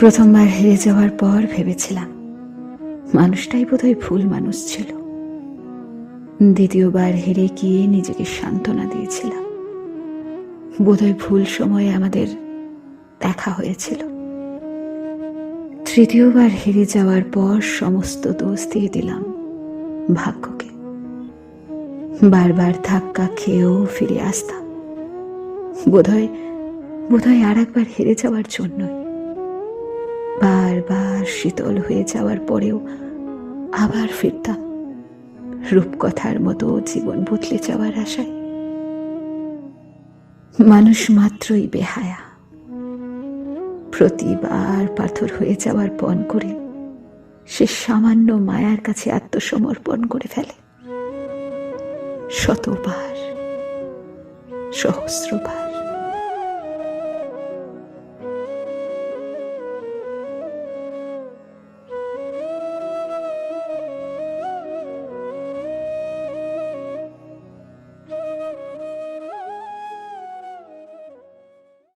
প্রথমবার হেরে যাওয়ার পর ভেবেছিলাম, মানুষটাই বোধহয় ভুল মানুষ ছিল। দ্বিতীয়বার হেরে গিয়ে নিজেকে সান্ত্বনা দিয়েছিলাম। বোধহয় ভুল সময়ে আমাদের দেখা হয়েছিল। তৃতীয়বার হেরে যাওয়ার পর সমস্ত দোষ দিয়ে দিলাম ভাগ্যকে। বারবার ধাক্কা খেয়েও ফিরে আসতাম। বোধহয় বোধহয় আর একবার হেরে যাওয়ার জন্যই। বারবার শীতল হয়ে যাওয়ার পরেও আবার ফিরতাম রূপকথার মতো জীবন বদলে যাওয়ার আশায়। মানুষ মাত্রই বেহায়া। প্রতিবার পাথর হয়ে যাওয়ার পণ করে সে সামান্য মায়ার কাছে আত্মসমর্পণ করে ফেলে। শতবার, সহস্রবার।